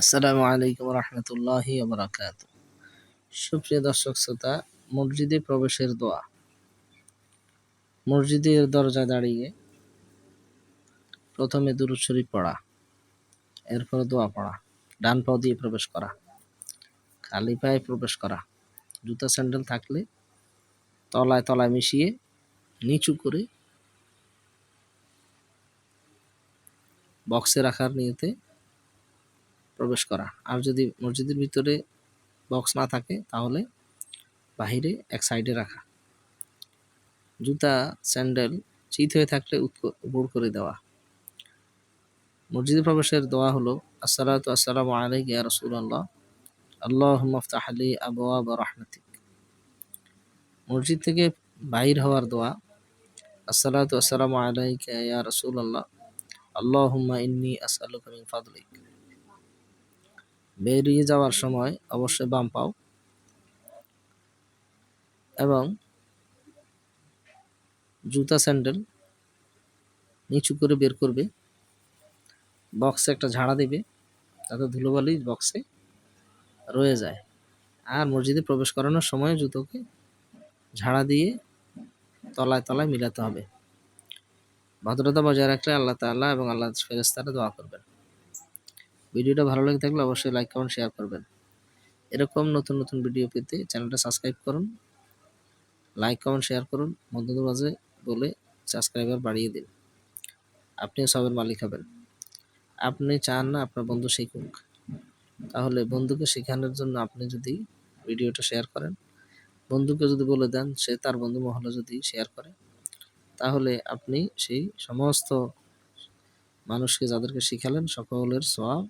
আসসালামু আলাইকুম রহমতুল্লাহি বারাকাত সুপ্রিয় দর্শক শ্রোতা, মসজিদে প্রবেশের দোয়া। মসজিদের দরজায় দাঁড়িয়ে প্রথমে দুরুদ পড়া, এরপর দোয়া পড়া, ডান পাও দিয়ে প্রবেশ করা, খালি পায়ে প্রবেশ করা, জুতা স্যান্ডেল থাকলে তলায় তলায় মিশিয়ে নিচু করে বক্সে রাখার নিয়তে প্রবেশ করা। আর যদি মসজিদের ভিতরে বক্স না থাকে, তাহলে বাহিরে এক সাইডে রাখা। জুতা স্যান্ডেল চিত হয়ে থাকলে উপর করে দেওয়া। মসজিদে প্রবেশের দোয়া হলো, আসসালাতু আসসালামু আলাইকা ইয়া রাসূলুল্লাহ, আল্লাহুম্মা আফতাহ লি আবওয়াব রাহমাতিক। মসজিদ থেকে বাহির হওয়ার দোয়া, আসসালাতু আসসালামু আলাইকা ইয়া রাসূলুল্লাহ, আল্লাহুম্মা ইন্নী আসআলুকা মিন ফাদলিক। বেরিয়ে যাওয়ার সময় অবশ্যই বাম পাও। এবং জুতা স্যান্ডেল নিচু করে বের করবে। বক্সে একটা ঝাড়া দেবে, তাতে ধুলোবালি বক্সে রয়ে যায়। আর মসজিদে প্রবেশ করানোর সময় জুতোকে ঝাড়া দিয়ে তলায় তলায় মিলাতে হবে। ভদ্রতা বজায় রাখলে আল্লাহ তাল্লাহ এবং আল্লাহ ফেরেস্তারা দোয়া করবেন। ভিডিওটা ভালো লেগে থাকলে অবশ্যই লাইক কমেন্ট শেয়ার করবেন। এরকম নতুন নতুন ভিডিও পেতে চ্যানেলটা সাবস্ক্রাইব করুন লাইক কমেন্ট শেয়ার করুন, বন্ধুদের মাঝে বলে সাবস্ক্রাইবার বাড়িয়ে দিন। আপনিও সবের মালিক হবেন। আপনি চান না আপনার বন্ধু শিখুক। তাহলে বন্ধুকে শেখানোর জন্য আপনি যদি ভিডিওটা শেয়ার করেন, বন্ধুকে যদি বলে দেন সে তার বন্ধু মহলে যদি শেয়ার করে, তাহলে আপনি সেই সমস্ত মানুষকে যাদেরকে শিখালেন সকলের সব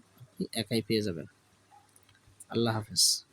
একাই পেয়ে যাবেন। আল্লাহ হাফেজ।